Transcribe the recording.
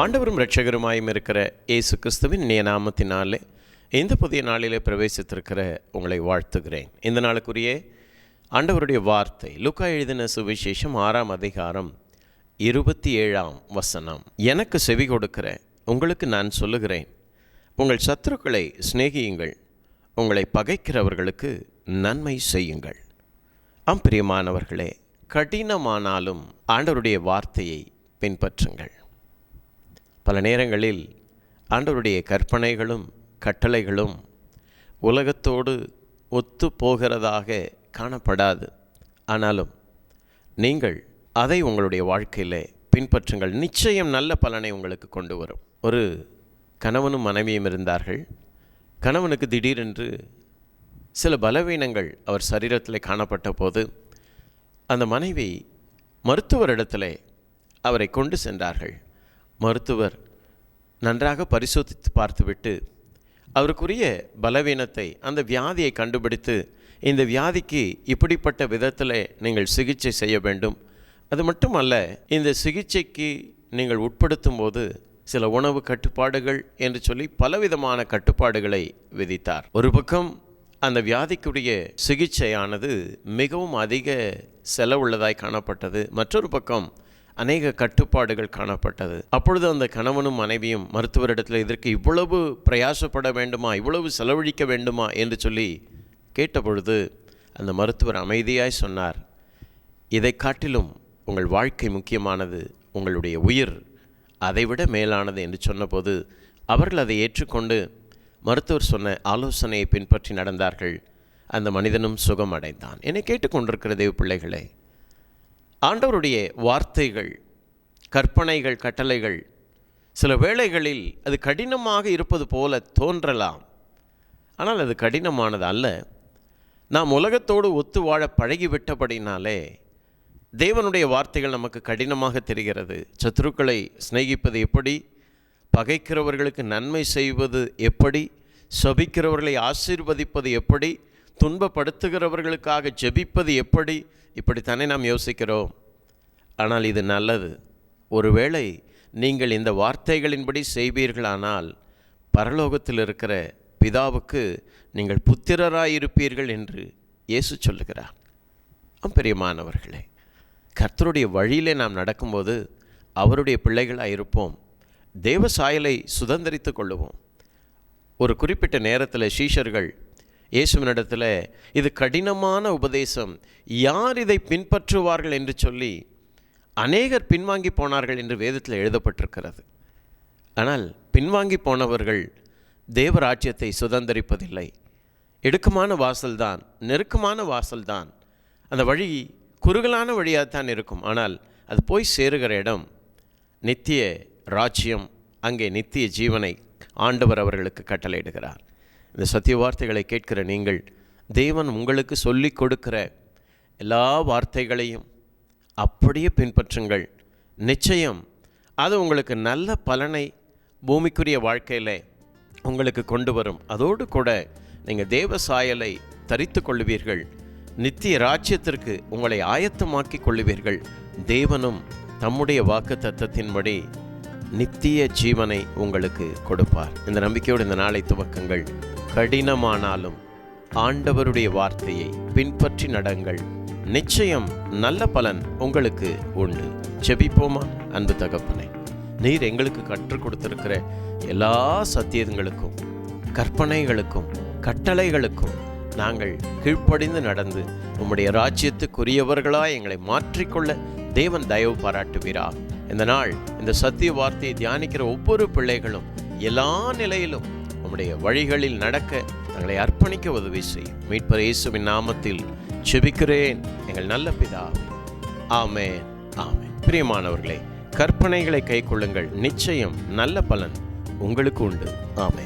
ஆண்டவரும் இரட்சகருமாயும் இருக்கிற இயேசு கிறிஸ்துவின் இனிய நாமத்தினாலே இந்த புதிய நாளிலே பிரவேசித்திருக்கிற உங்களை வாழ்த்துகிறேன். இந்த நாளுக்குரிய ஆண்டவருடைய வார்த்தை லுக்கா எழுதின சுவிசேஷம் ஆறாம் அதிகாரம் இருபத்தி ஏழாம் வசனம். எனக்கு செவி கொடுக்கிற உங்களுக்கு நான் சொல்லுகிறேன். உங்கள் சத்துருக்களை சிநேகியுங்கள். உங்களை பகைக்கிறவர்களுக்கு நன்மை செய்யுங்கள். ஆம் பிரியமானவர்களே கடினமானாலும் ஆண்டவருடைய வார்த்தையை பின்பற்றுங்கள். பல நேரங்களில் ஆண்டவருடைய கற்பனைகளும் கட்டளைகளும் உலகத்தோடு ஒத்து போகிறதாக காணப்படாது. ஆனாலும் நீங்கள் அதை உங்களுடைய வாழ்க்கையில் பின்பற்றுங்கள். நிச்சயம் நல்ல பலனை உங்களுக்கு கொண்டு வரும். ஒரு கணவனும் மனைவியும் இருந்தார்கள். கணவனுக்கு திடீரென்று சில பலவீனங்கள் அவர் சரீரத்தில் காணப்பட்ட போது அந்த மனைவி மருத்துவரிடத்தில் அவரை கொண்டு சென்றார்கள். மருத்துவர் நன்றாக பரிசோதித்து பார்த்துவிட்டு அவருக்குரிய பலவீனத்தை அந்த வியாதியை கண்டுபிடித்து இந்த வியாதிக்கு இப்படிப்பட்ட விதத்தில் நீங்கள் சிகிச்சை செய்ய வேண்டும். அது மட்டுமல்ல இந்த சிகிச்சைக்கு நீங்கள் உட்படுத்தும் போது சில உணவு கட்டுப்பாடுகள் என்று சொல்லி பலவிதமான கட்டுப்பாடுகளை விதித்தார். ஒரு பக்கம் அந்த வியாதிக்குரிய சிகிச்சையானது மிகவும் அதிக செலவுள்ளதாய் காணப்பட்டது. மற்றொரு பக்கம் அநேக கட்டுப்பாடுகள் காணப்பட்டது. அப்பொழுது அந்த கணவனும் மனைவியும் மருத்துவரிடத்தில் இதற்கு இவ்வளவு பிரயாசப்பட வேண்டுமா? இவ்வளவு செலவழிக்க வேண்டுமா? என்று சொல்லி கேட்டபொழுது அந்த மருத்துவர் அமைதியாய் சொன்னார் இதை காட்டிலும் உங்கள் வாழ்க்கை முக்கியமானது உங்களுடைய உயிர் அதைவிட மேலானது என்று சொன்னபோது அவர்கள் அதை ஏற்றுக்கொண்டு மருத்துவர் சொன்ன ஆலோசனையை பின்பற்றி நடந்தார்கள். அந்த மனிதனும் சுகம் அடைந்தான் என்னை கேட்டுக்கொண்டிருக்கிற தேவ பிள்ளைகளே ஆண்டவருடைய வார்த்தைகள் கற்பனைகள் கட்டளைகள் சில வேளைகளில் அது கடினமாக இருப்பது போல தோன்றலாம். ஆனால் அது கடினமானது அல்ல. நாம் உலகத்தோடு ஒத்து வாழ பழகிவிட்டபடினாலே தேவனுடைய வார்த்தைகள் நமக்கு கடினமாக தெரிகிறது. சத்துருக்களை சிநேகிப்பது எப்படி? பகைக்கிறவர்களுக்கு நன்மை செய்வது எப்படி? சபிக்கிறவர்களை ஆசீர்வதிப்பது எப்படி? துன்பப்படுத்துகிறவர்களுக்காக ஜெபிப்பது எப்படி? இப்படித்தானே நாம் யோசிக்கிறோம். ஆனால் இது நல்லது. ஒருவேளை நீங்கள் இந்த வார்த்தைகளின்படி செய்வீர்களானால் பரலோகத்தில் இருக்கிற பிதாவுக்கு நீங்கள் புத்திரராயிருப்பீர்கள் என்று இயேசு சொல்லுகிறார். ஆம் பிரியமானவர்களே கர்த்தருடைய வழியிலே நாம் நடக்கும்போது அவருடைய பிள்ளைகளாக இருப்போம். தேவ சாயலை சுதந்திரித்து கொள்ளுவோம். ஒரு குறிப்பிட்ட நேரத்தில் சீஷர்கள் இயேசுவனிடத்தில் இது கடினமான உபதேசம். யார் இதை பின்பற்றுவார்கள் என்று சொல்லி அநேகர் பின்வாங்கி போனார்கள் என்று வேதத்தில் எழுதப்பட்டிருக்கிறது. ஆனால் பின்வாங்கி போனவர்கள் தேவராஜ்யத்தை சுதந்திரிப்பதில்லை. இடுக்கமான வாசல்தான் நெருக்கமான வாசல்தான். அந்த வழி குறுகலான வழியாகத்தான் இருக்கும். ஆனால் அது போய் சேருகிற இடம் நித்திய ராஜ்யம் அங்கே நித்திய ஜீவனை ஆண்டவர் அவர்களுக்கு கட்டளையிடுகிறார். இந்த சத்திய வார்த்தைகளை கேட்கிற நீங்கள் தேவன் உங்களுக்கு சொல்லிக் கொடுக்கிற எல்லா வார்த்தைகளையும் அப்படியே பின்பற்றுங்கள். நிச்சயம் அது உங்களுக்கு நல்ல பலனை பூமிக்குரிய வாழ்க்கையில் உங்களுக்கு கொண்டு வரும். அதோடு கூட நீங்கள் தேவ சாயலை தரித்து கொள்ளுவீர்கள் நித்திய ராஜ்யத்திற்கு உங்களை ஆயத்தமாக்கி கொள்ளுவீர்கள் தேவனும் தம்முடைய வாக்கு தத்தத்தின்படி நித்திய ஜீவனை உங்களுக்கு கொடுப்பார். இந்த நம்பிக்கையோடு இந்த நாளை துவக்கங்கள். கடினமானாலும் ஆண்டவருடைய வார்த்தையை பின்பற்றி நடங்கள். நிச்சயம் நல்ல பலன் உங்களுக்கு உண்டு. செபிப்போமா அன்பு தகப்பனை நீர் எங்களுக்கு கற்றுக் கொடுத்திருக்கிற எல்லா சத்தியங்களுக்கும் கற்பனைகளுக்கும் கட்டளைகளுக்கும் நாங்கள் கீழ்ப்படிந்து நடந்து உம்முடைய ராஜ்யத்துக்குரியவர்களாய் எங்களை மாற்றிக்கொள்ள தேவன் தயவு பாராட்டுவீரா. இந்த நாள் இந்த சத்திய வார்த்தையை தியானிக்கிற ஒவ்வொரு பிள்ளைகளும் எல்லா நிலையிலும் உம்முடைய வழிகளில் நடக்க தங்களை அர்ப்பணிக்க உதவி செய்யும். மீட்பர் இயேசுவின் நாமத்தில் செபிக்கிறேன். எங்கள் நல்ல பிதா ஆமே ஆமே பிரியமானவர்களே கற்பனைகளை கைக்கொள்ளுங்கள். நிச்சயம் நல்ல பலன் உங்களுக்கு உண்டு. ஆமே